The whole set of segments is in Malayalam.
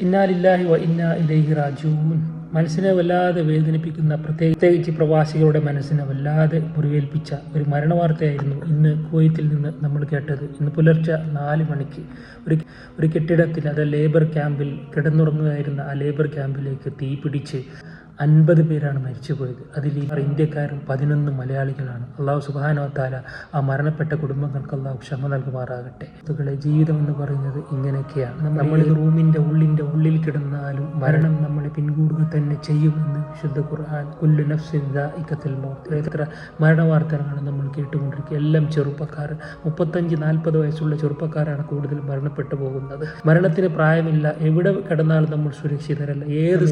ഇന്നാലില്ലാഹി വ ഇന്ന ഇലൈഹി റാജൂൻ മനസ്സിനെ വല്ലാതെ വേദനിപ്പിക്കുന്ന പ്രത്യേകിച്ച് പ്രവാസികളുടെ മനസ്സിനെ വല്ലാതെ മുറിവേൽപ്പിച്ച ഒരു മരണവാർത്തയായിരുന്നു ഇന്ന് കുവൈത്തിൽ നിന്ന് നമ്മൾ കേട്ടത്. ഇന്ന് പുലർച്ചെ നാല് മണിക്ക് ഒരു ഒരു കെട്ടിടത്തിൽ അത് ലേബർ ക്യാമ്പിൽ കിടന്നുറങ്ങുകയായിരുന്ന ആ ലേബർ ക്യാമ്പിലേക്ക് തീ പിടിച്ച് അൻപത് പേരാണ് മരിച്ചുപോയത്. അതിൽ ഈ ഇന്ത്യക്കാരും പതിനൊന്ന് മലയാളികളാണ്. അള്ളാഹു സുബാനോത്താല ആ മരണപ്പെട്ട കുടുംബങ്ങൾക്ക് അള്ളാഹു ക്ഷമ നൽകുമാറാകട്ടെ. അതുകളെ ജീവിതം എന്ന് പറയുന്നത് ഇങ്ങനെയൊക്കെയാണ്. നമ്മൾ ഈ റൂമിന്റെ ഉള്ളിന്റെ ഉള്ളിൽ കിടന്നാലും മരണം നമ്മളെ പിൻകൂടുക തന്നെ ചെയ്യുമെന്ന് വിശുദ്ധ ഖുർആൻ കുല്ലു നഫ്സിൽ മൗത്ത്. എത്ര മരണവാർത്തകളാണ് നമ്മൾ കേട്ടുകൊണ്ടിരിക്കുക. എല്ലാം ചെറുപ്പക്കാർ മുപ്പത്തഞ്ച് നാൽപ്പത് വയസ്സുള്ള ചെറുപ്പക്കാരാണ് കൂടുതൽ മരണപ്പെട്ടു പോകുന്നത്. മരണത്തിന് പ്രായമില്ല. എവിടെ കിടന്നാലും നമ്മൾ സുരക്ഷിതരല്ല. ഏത്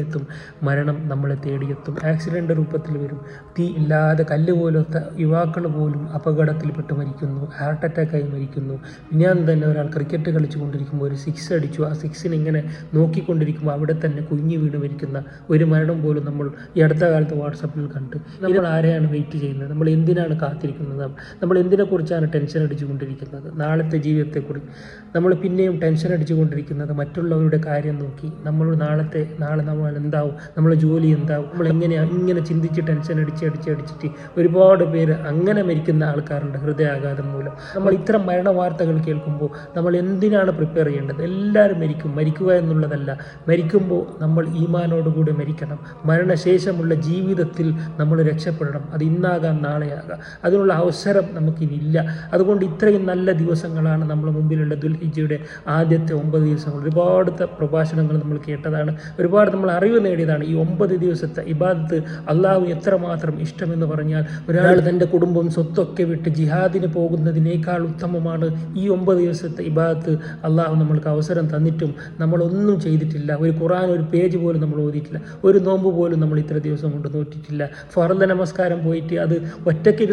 മരണം നമ്മളെ തേടിയെത്തും. ആക്സിഡന്റ് രൂപത്തിൽ വരും. തീ ഇല്ലാതെ കല്ല് പോലത്തെ യുവാക്കൾ പോലും അപകടത്തിൽപ്പെട്ട് മരിക്കുന്നു. ഹാർട്ട് അറ്റാക്കായി മരിക്കുന്നു. ഞാൻ തന്നെ ഒരാൾ ക്രിക്കറ്റ് കളിച്ചു കൊണ്ടിരിക്കുമ്പോൾ ഒരു സിക്സ് അടിച്ചു. ആ സിക്സിന് ഇങ്ങനെ നോക്കിക്കൊണ്ടിരിക്കുമ്പോൾ അവിടെ തന്നെ കുഞ്ഞു വീണ് മരിക്കുന്ന ഒരു മരണം പോലും നമ്മൾ ഈ അടുത്ത കാലത്ത് വാട്സപ്പിൽ കണ്ട്. നമ്മൾ ആരെയാണ് വെയിറ്റ് ചെയ്യുന്നത്? നമ്മൾ എന്തിനാണ് കാത്തിരിക്കുന്നത്? നമ്മൾ എന്തിനെക്കുറിച്ചാണ് ടെൻഷൻ അടിച്ചുകൊണ്ടിരിക്കുന്നത്? നാളത്തെ ജീവിതത്തെക്കുറിച്ച് നമ്മൾ പിന്നെയും ടെൻഷൻ അടിച്ചുകൊണ്ടിരിക്കുന്നത് മറ്റുള്ളവരുടെ കാര്യം നോക്കി. നമ്മൾ നാളത്തെ നാളെ നമ്മൾ എന്താവും? നമ്മൾ ജോലി എന്താവും നമ്മൾ എങ്ങനെയാണ് ഇങ്ങനെ ചിന്തിച്ച് ടെൻഷൻ അടിച്ച് അടിച്ച് അടിച്ചിട്ട് ഒരുപാട് പേര് അങ്ങനെ മരിക്കുന്ന ആൾക്കാരുണ്ട് ഹൃദയാഘാതം മൂലം. നമ്മൾ ഇത്തരം മരണ വാർത്തകൾ കേൾക്കുമ്പോൾ നമ്മൾ എന്തിനാണ് പ്രിപ്പയർ ചെയ്യേണ്ടത്? എല്ലാവരും മരിക്കും. മരിക്കുക എന്നുള്ളതല്ല. മരിക്കുമ്പോൾ നമ്മൾ ഈമാനോടുകൂടി മരിക്കണം. മരണശേഷമുള്ള ജീവിതത്തിൽ നമ്മൾ രക്ഷപ്പെടണം. അത് ഇന്നാകാം നാളെയാകാം. അതിനുള്ള അവസരം നമുക്കിനില്ല. അതുകൊണ്ട് ഇത്രയും നല്ല ദിവസങ്ങളാണ് നമ്മുടെ മുമ്പിലുള്ള ദുൽഹിജയുടെ ആദ്യത്തെ ഒമ്പത് ദിവസങ്ങൾ. ഒരുപാട് പ്രഭാഷണങ്ങൾ നമ്മൾ കേട്ടതാണ്. ഒരുപാട് നമ്മൾ അറിവ് നേടിയതാണ് ഈ ഒമ്പത് ദിവസത്തെ ഇബാദത്ത് അള്ളാഹു എത്രമാത്രം ഇഷ്ടമെന്ന് പറഞ്ഞാൽ ഒരാൾ തന്റെ കുടുംബം സ്വത്തൊക്കെ വിട്ട് ജിഹാദിന് പോകുന്നതിനേക്കാൾ ഉത്തമമാണ് ഈ ഒമ്പത് ദിവസത്തെ ഇബാദത്ത് അള്ളാഹു നമ്മൾക്ക് അവസരം തന്നിട്ടും നമ്മളൊന്നും ചെയ്തിട്ടില്ല. ഒരു ഖുറാൻ ഒരു പേജ് പോലും നമ്മൾ ഓതിയിട്ടില്ല. ഒരു നോമ്പ് പോലും നമ്മൾ ഇത്ര ദിവസം കൊണ്ട് നോറ്റിട്ടില്ല. ഫർദ് നമസ്കാരം പോയിട്ട് അത് ഒറ്റയ്ക്ക്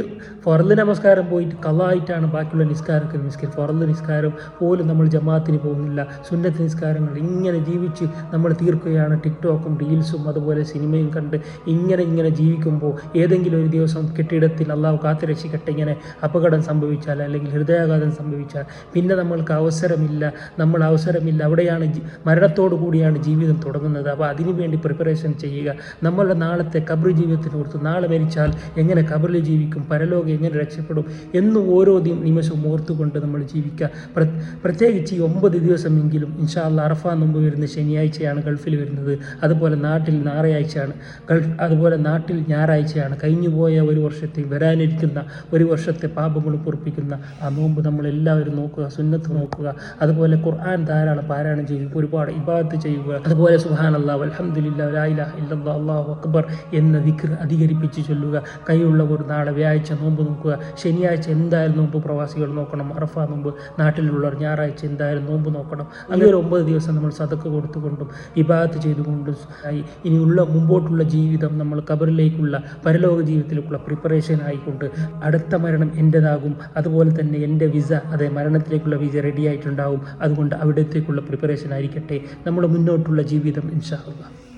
ഫർദ് നമസ്കാരം പോയിട്ട് കള്ളായിട്ടാണ് ബാക്കിയുള്ള നിസ്കാരമൊക്കെ നിസ്കരി ഫർദ് നിസ്കാരം പോലും നമ്മൾ ജമാഅത്തിന് പോകുന്നില്ല. സുന്നത്ത് നിസ്കാരങ്ങൾ ഇങ്ങനെ ജീവിച്ച് നമ്മൾ തീർക്കുകയാണ് ടിക്ടോക്കും റീൽസും അതുപോലെ സിനിമയും കണ്ട് ഇങ്ങനെ ഇങ്ങനെ ജീവിക്കുമ്പോൾ ഏതെങ്കിലും ഒരു ദിവസം കെട്ടിടത്തിൽ അള്ളാഹു കാത്തു രക്ഷിക്കട്ടെ ഇങ്ങനെ അപകടം സംഭവിച്ചാൽ അല്ലെങ്കിൽ ഹൃദയാഘാതം സംഭവിച്ചാൽ. പിന്നെ നമ്മൾക്ക് അവസരമില്ല നമ്മൾ അവസരമില്ല. അവിടെയാണ് മരണത്തോടു കൂടിയാണ് ജീവിതം തുടങ്ങുന്നത്. അപ്പോൾ അതിനുവേണ്ടി പ്രിപ്പറേഷൻ ചെയ്യുക. നമ്മളുടെ നാളത്തെ കബർ ജീവിതത്തിനെ ഓർത്ത് നാളെ മരിച്ചാൽ എങ്ങനെ കബറിൽ ജീവിക്കും? പരലോകം എങ്ങനെ രക്ഷപ്പെടും? എന്ന് ഓരോ നിമിഷവും ഓർത്തുകൊണ്ട് നമ്മൾ ജീവിക്കുക. പ്രത്യേകിച്ച് ഈ ഒമ്പത് ദിവസമെങ്കിലും ഇൻഷാ അറഫാൻ അറഫ മുമ്പ് വരുന്ന ശനിയാഴ്ചയാണ് ഗൾഫിൽ വരുന്നത്. അതുപോലെ നാട്ടിൽ ഞായറാഴ്ചയാണ് അതുപോലെ നാട്ടിൽ ഞായറാഴ്ചയാണ്. കഴിഞ്ഞുപോയ ഒരു വർഷത്തെ വരാനിരിക്കുന്ന ഒരു വർഷത്തെ പാപങ്ങൾ പൊറപ്പിക്കുന്ന ആ നോമ്പ് നമ്മൾ എല്ലാവരും നോക്കുക സുന്നത്ത് നോക്കുക. അതുപോലെ ഖുർആൻ ധാരാളം പാരായണം ചെയ്യുക ഒരുപാട് ഇബാദത്ത് ചെയ്യുക. അതുപോലെ സുഹാൻ അള്ളാഹ് ഇല്ലല്ലാ അള്ളാഹു അക്ബർ എന്ന വിക്ർ അധികരിപ്പിച്ച് ചൊല്ലുക. കൈയുള്ളവർ നാളെ വ്യാഴ്ച നോമ്പ് നോക്കുക. ശനിയാഴ്ച എന്തായാലും നോമ്പ് പ്രവാസികൾ നോക്കണം. അറഫ നോമ്പ് നാട്ടിലുള്ളവർ ഞായറാഴ്ച എന്തായാലും നോമ്പ് നോക്കണം. അങ്ങനെ ഒരു ഒമ്പത് ദിവസം നമ്മൾ സതക്ക് കൊടുത്തുകൊണ്ടും ഇബാദത്ത് ചെയ്തുകൊണ്ടും ഇനിയുള്ള മുമ്പോട്ടുള്ള ജീവിതം നമ്മൾ കബറിലേക്കുള്ള പരലോക ജീവിതത്തിലേക്കുള്ള പ്രിപ്പറേഷൻ ആയിക്കൊണ്ട് അടുത്ത മരണം എന്റെതാകും അതുപോലെ തന്നെ എന്റെ വിസ അതെ മരണത്തിലേക്കുള്ള വിസ റെഡി ആയിട്ടുണ്ടാവും. അതുകൊണ്ട് അവിടത്തേക്കുള്ള പ്രിപ്പറേഷൻ ആയിരിക്കട്ടെ. നമ്മുടെ മുന്നോട്ടുള്ള ജീവിതം ഇൻഷാ അള്ളാഹ്